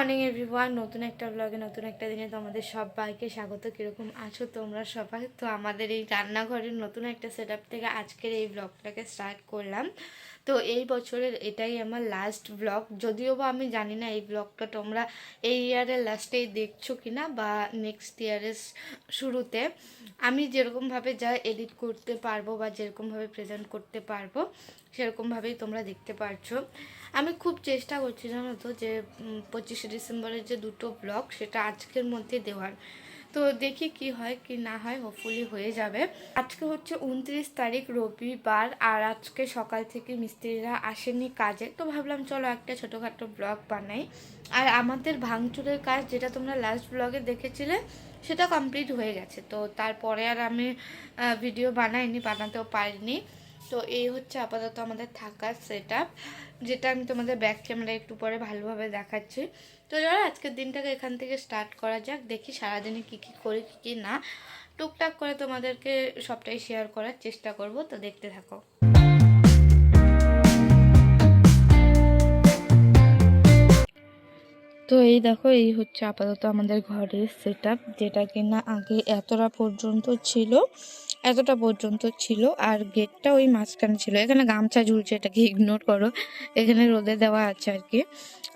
Morning everyone নতুন একটা ব্লগে নতুন একটা দিনে তোমাদের সবাইকে স্বাগত। কীরকম আছো তোমরা সবাই? তো আমাদের এই রান্নাঘরের নতুন একটা সেট থেকে আজকের এই ব্লগটাকে স্টার্ট করলাম। তো এই বছরের এটাই আমার লাস্ট ব্লগ যদিও বা আমি জানি না এই ব্লগটা তোমরা এই ইয়ারের লাস্টেই দেখছ কি না বা নেক্সট ইয়ারের শুরুতে। আমি যেরকমভাবে যা এডিট করতে পারব বা যেরকমভাবে প্রেজেন্ট করতে পারব সেরকমভাবেই তোমরা দেখতে পারছ। আমি খুব চেষ্টা করছি জানো তো যে পঁচিশে ডিসেম্বরের যে দুটো ব্লগ সেটা আজকের মধ্যে দেওয়ার। তো দেখি কি হয় কি না হয় হোপফুলি হয়ে যাবে। আজকে হচ্ছে উনত্রিশ তারিখ, রবিবার, আর আজকে সকাল থেকে মিস্ত্রিরা আসেনি কাজে। তো ভাবলাম চলো একটা ছোটোখাটো ব্লগ বানাই। আর আমাদের ভাঙচুরের কাজ যেটা তোমরা লাস্ট ব্লগে দেখেছিলে, সেটা কমপ্লিট হয়ে গেছে। তো তারপরে আর আমি ভিডিও বানাইনি, বানাতেও পারিনি। তো এই হচ্ছে আপাতত আমাদের থাকার সেট যেটা আমি তোমাদের ব্যাক ক্যামেরা একটু পরে ভালোভাবে দেখাচ্ছি। তো যারা আজকের দিনটাকে এখান থেকে স্টার্ট করা যাক, দেখি সারাদিনে কী কী করি, কী কী না। টুকটাক করে তোমাদেরকে সবটাই শেয়ার করার চেষ্টা করব, তো দেখতে থাকো। তো এই দেখো, এই হচ্ছে আপাতত আমাদের ঘরের সেট যেটা কিনা আগে এতটা পর্যন্ত ছিল। এতটা পর্যন্ত ছিল আর গেটটা ওই মাঝখানে ছিল। এখানে গামছা ঝুলছে, এটাকে ইগনোর করো। এখানে রোদে দেওয়া আছে আর কি।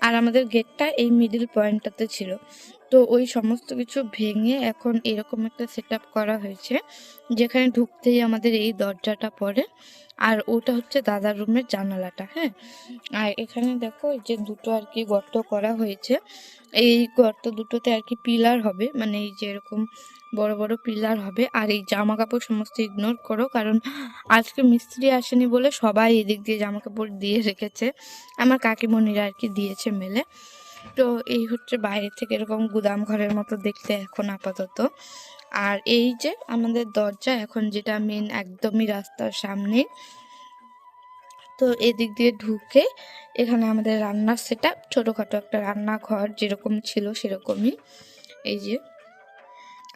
আর আমাদের গেটটা এই মিডিল পয়েন্টটাতে ছিল। তো ওই সমস্ত কিছু ভেঙে এখন এরকম একটা সেট করা হয়েছে, যেখানে ঢুকতেই আমাদের এই দরজাটা পড়ে। আর ওটা হচ্ছে দাদার রুমের জানালাটা হ্যাঁ? আর এখানে দেখো এই যে দুটো আর কি গর্ত করা হয়েছে। এই গর্ত দুটোতে আর কি পিলার হবে মানে এই যে এরকম বড় বড় পিলার হবে। আর এই জামা কাপড় সমস্ত ইগনোর করো, কারণ আজকে মিস্ত্রি আসেনি বলে সবাই এদিক দিয়ে জামা কাপড় দিয়ে রেখেছে। আমার কাকিমণিরা আর কি দিয়েছে মেলে। তো এই হচ্ছে বাইরে থেকে এরকম গুদাম ঘরের মতো দেখতে এখন আপাতত। আর এই যে আমাদের দরজা এখন যেটা মেন একদমই রাস্তার সামনে। তো এদিক দিয়ে ঢুকে এখানে আমাদের রান্নার সেটা ছোটোখাটো একটা রান্নাঘর যেরকম ছিল সেরকমই। এই যে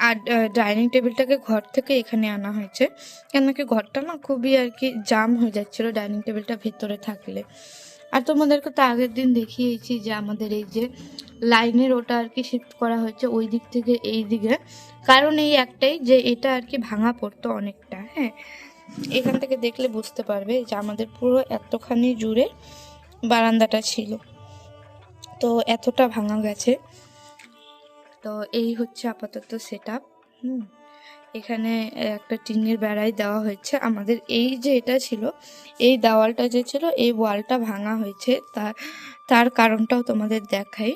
আর ডাইনিং টেবিলটাকে ঘর থেকে এখানে আনা হয়েছে। কেন কি ঘরটা না খুবই আর কি জাম হয়ে যাচ্ছিল ডাইনিং টেবিলটা ভেতরে থাকলে। আর তোমাদেরকে তো আগের দিন দেখিয়েছি যে আমাদের এই যে লাইনের ওটা আর কি শিফট করা হয়েছে ওই দিক থেকে এই দিকে। কারণ এই একটাই যে এটা আর কি ভাঙা পড়তো অনেকটা হ্যাঁ। এখান থেকে দেখলে বুঝতে পারবে যে আমাদের পুরো এতখানি জুড়ে বারান্দাটা ছিল। তো এতটা ভাঙা গেছে। তো এই হচ্ছে আপাতত সেট আপ হুম। এখানে একটা টিনের বেড়াই দেওয়া হয়েছে। আমাদের এই যে এটা ছিল, এই দেওয়ালটা যে ছিল, এই ওয়ালটা ভাঙা হয়েছে। তার তার কারণটাও তোমাদের দেখাই।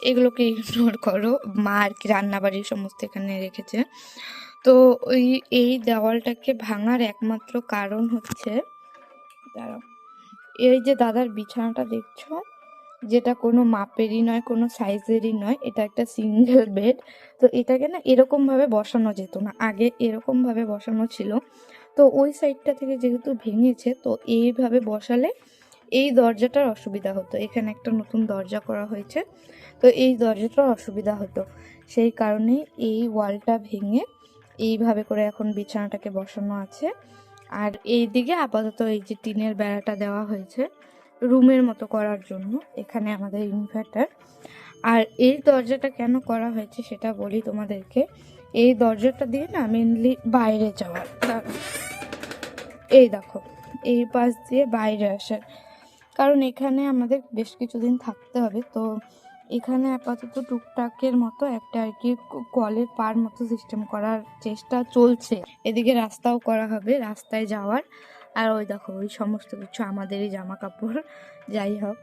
এগুলোকে ইগনোর করো। মা আর কি রান্নাবাড়ির সমস্ত এখানে রেখেছে। তো ওই, এই দেওয়ালটাকে ভাঙার একমাত্র কারণ হচ্ছে এই যে দাদার বিছানাটা দেখছ? যেটা কোনো মাপেরই নয়, কোনো সাইজেরই নয়, এটা একটা সিঙ্গেল বেড তো এটাকে না এরকমভাবে বসানো যেত না, আগে এরকমভাবে বসানো ছিল। তো ওই সাইডটা থেকে যেহেতু ভেঙেছে, তো এইভাবে বসালে এই দরজাটার অসুবিধা হতো। এখানে একটা নতুন দরজা করা হয়েছে, তো এই দরজাটার অসুবিধা হতো। সেই কারণে এই ওয়ালটা ভেঙে এইভাবে করে এখন বিছানাটাকে বসানো আছে। আর এই দিকে আপাতত এই যে টিনের বেড়াটা দেওয়া হয়েছে রুমের মতো করার জন্য এখানে আমাদের ইনভার্টার। আর এই দরজাটা কেন করা হয়েছে সেটা বলি তোমাদেরকে। এই দরজাটা দিয়ে না মেনলি বাইরে যাওয়ার। এই দেখো, এই পাশ দিয়ে বাইরে আসার। কারণ এখানে আমাদের বেশ কিছুদিন থাকতে হবে, তো এখানে আপাতত টুকটাকের মতো একটা আর কি কলের পার মতো সিস্টেম করার চেষ্টা চলছে। এদিকে রাস্তাও করা হবে, রাস্তায় যাওয়ার। আর ওই দেখো, ওই সমস্ত কিছু আমাদেরই জামা কাপড় যাই হোক।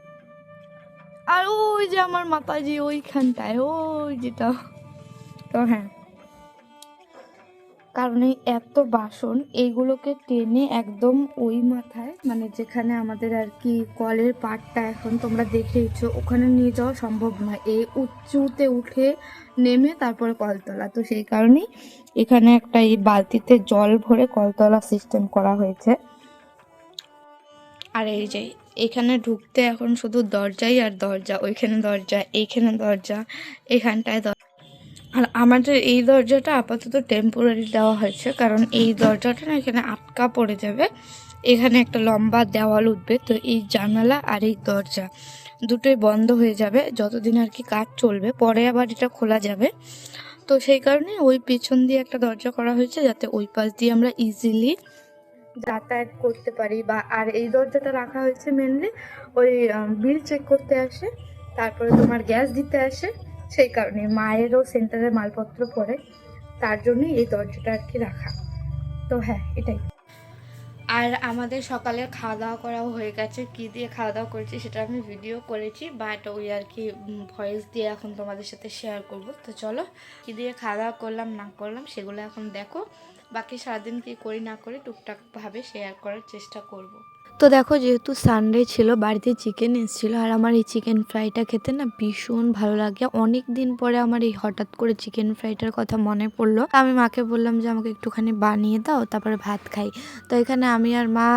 আর ওই যে আমার মাতাজি ওইখানটায়, ওই যেটা। তো হ্যাঁ। কারণ এই এত বাসন, এইগুলোকে টেনে একদম ওই মাথায় মানে যেখানে আমাদের আর কি কলের পাটটা এখন তোমরা দেখেইছো, ওখানে নিয়ে যাওয়া সম্ভব নয় এই উঁচুতে উঠে নেমে তারপরে কলতলা। তো সেই কারণেই এখানে একটা এই বালতিতে জল ভরে কলতলা সিস্টেম করা হয়েছে। আর এই যে এখানে ঢুকতে এখন শুধু দরজাই আর দরজা, ওইখানে দরজা, এইখানে দরজা, এখানটায় দরজা আর আমাদের এই দরজাটা আপাতত টেম্পোরারি দেওয়া হয়েছে, কারণ এই দরজাটা না এখানে আটকা পড়ে যাবে। এখানে একটা লম্বা দেওয়াল উঠবে, তো এই জানালা আর এই দরজা দুটোই বন্ধ হয়ে যাবে, যতদিন আর কি কাজ চলবে। পরে আবার এটা খোলা যাবে। তো সেই কারণে ওই পেছন দিয়ে একটা দরজা করা হয়েছে, যাতে ওই পাশ দিয়ে আমরা ইজিলি যাতায়াত করতে পারি বা আর এই দরজাটা রাখা হয়েছে মেনলি ওই বিল চেক করতে আসে, তারপরে তোমার গ্যাস দিতে আসে, সেই কারণে মায়েরও সেন্টারে মালপত্র পড়ে, তার জন্যই এই দরজাটা আর কি রাখা। তো হ্যাঁ এটাই। আর আমাদের সকালে খাওয়া দাওয়া করাও হয়ে গেছে, কি দিয়ে খাওয়া দাওয়া করেছি সেটা আমি ভিডিও করেছি বাট ওই আর কি ভয়েস দিয়ে এখন তোমাদের সাথে শেয়ার করব। তো চলো, কি দিয়ে খাওয়া দাওয়া করলাম, না করলাম, সেগুলো এখন দেখো। বাকি সারাদিন কি করি না করি টুকটাকভাবে শেয়ার করার চেষ্টা করব। তো দেখো যেহেতু সানডে ছিল, বাড়িতে চিকেন এসেছিল আর আমার এই চিকেন ফ্রাইটা খেতে না ভীষণ ভালো লাগে। অনেক দিন পরে আমার এই হঠাৎ করে চিকেন ফ্রাইটার কথা মনে পড়ল। আমি মাকে বললাম যে, আমাকে একটুখানি বানিয়ে দাও, তারপরে ভাত খাই। তো এখানে আমি আর মা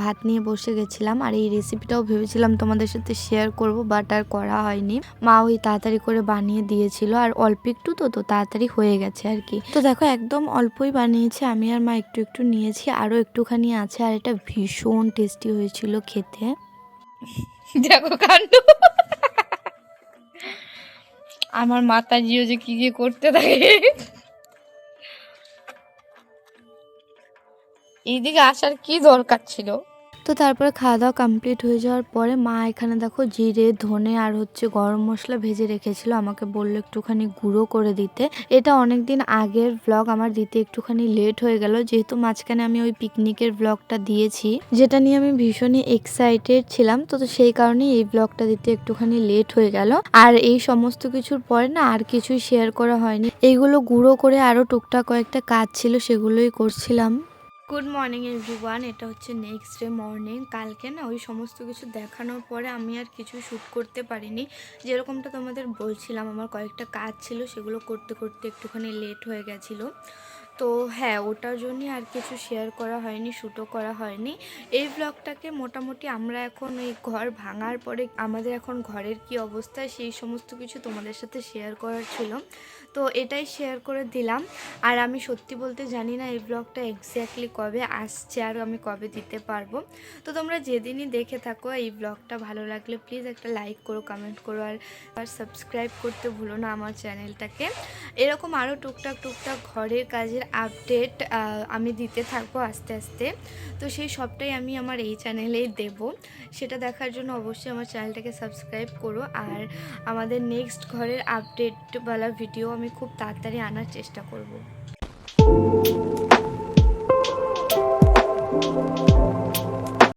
ভাত নিয়ে বসে গেছিলাম আর এই রেসিপিটাও ভেবেছিলাম তোমাদের সাথে শেয়ার করব বাট আর করা হয়নি। মা ওই তাড়াতাড়ি করে বানিয়ে দিয়েছিল আর অল্প একটু তো তো তাড়াতাড়ি হয়ে গেছে আর কি। তো দেখো একদম অল্পই বানিয়েছে, আমি আর মা একটু একটু নিয়েছি, আরও একটুখানি আছে আর এটা ভীষণ টেস্টি হয়েছিল খেতে। দেখো কাণ্ড। আমার মাতা জিও যে কি কি করতে থাকে। এইদিকে আসার কি দরকার ছিল? তো তারপরে খাওয়া দাওয়া কমপ্লিট হয়ে যাওয়ার পরে মা এখানে দেখো জিরে, ধনে আর হচ্ছে গরম মশলা ভেজে রেখেছিল। আমাকে বলল একটুখানি গুঁড়ো করে দিতে। এটা অনেক দিন আগের ব্লগ আমার দিতে একটুখানি লেট হয়ে গেল। যেহেতু মাঝখানে আমি ওই পিকনিকের ব্লগটা দিয়েছি, যেটা নিয়ে আমি ভীষণই এক্সাইটেড ছিলাম। তো সেই কারণেই এই ব্লগটা দিতে একটুখানি লেট হয়ে গেল। আর এই সমস্ত কিছুর পরে না আর কিছুই শেয়ার করা হয়নি। এইগুলো গুঁড়ো করে আরও টুকটাক কয়েকটা কাজ ছিল, সেগুলোই করছিলাম। গুড মর্নিং এভরিওয়ান এটা হচ্ছে নেক্সট ডে মর্নিং কালকে না ওই সমস্ত কিছু দেখানোর পরে আমি আর কিছু শ্যুট করতে পারিনি। যেরকমটা তোমাদের বলছিলাম, আমার কয়েকটা কাজ ছিল, সেগুলো করতে করতে একটুখানি লেট হয়ে গেছিল। তো হ্যাঁ ওটার জন্যই আর কিছু শেয়ার করা হয়নি শ্যুটও করা হয়নি। এই ব্লগটাকে মোটামুটি আমরা এখন এই ঘর ভাঙার পরে আমাদের এখন ঘরের কি অবস্থা সেই সমস্ত কিছু তোমাদের সাথে শেয়ার করার ছিল। তো এটাই শেয়ার করে দিলাম। আর আমি সত্যি বলতে জানি না এই ব্লগটা এক্স্যাক্টলি কবে আসছে আর আমি কবে দিতে পারব। তো তোমরা যেদিনই দেখে থাকো এই ব্লগটা ভালো লাগলে প্লিজ একটা লাইক করো কমেন্ট করো আর আর সাবস্ক্রাইব করতে ভুলো না আমার চ্যানেলটাকে এরকম আরও টুকটাক টুকটাক ঘরের কাজের আপডেট আমি দিতে থাকব আস্তে আস্তে। তো সেই সবটাই আমি আমার এই চ্যানেলেই দেব। সেটা দেখার জন্য অবশ্যই আমার চ্যানেলটাকে সাবস্ক্রাইব করো। আর আমাদের নেক্সট ঘরের আপডেটওয়ালা ভিডিও আমি খুব তাড়াতাড়ি আনার চেষ্টা করব।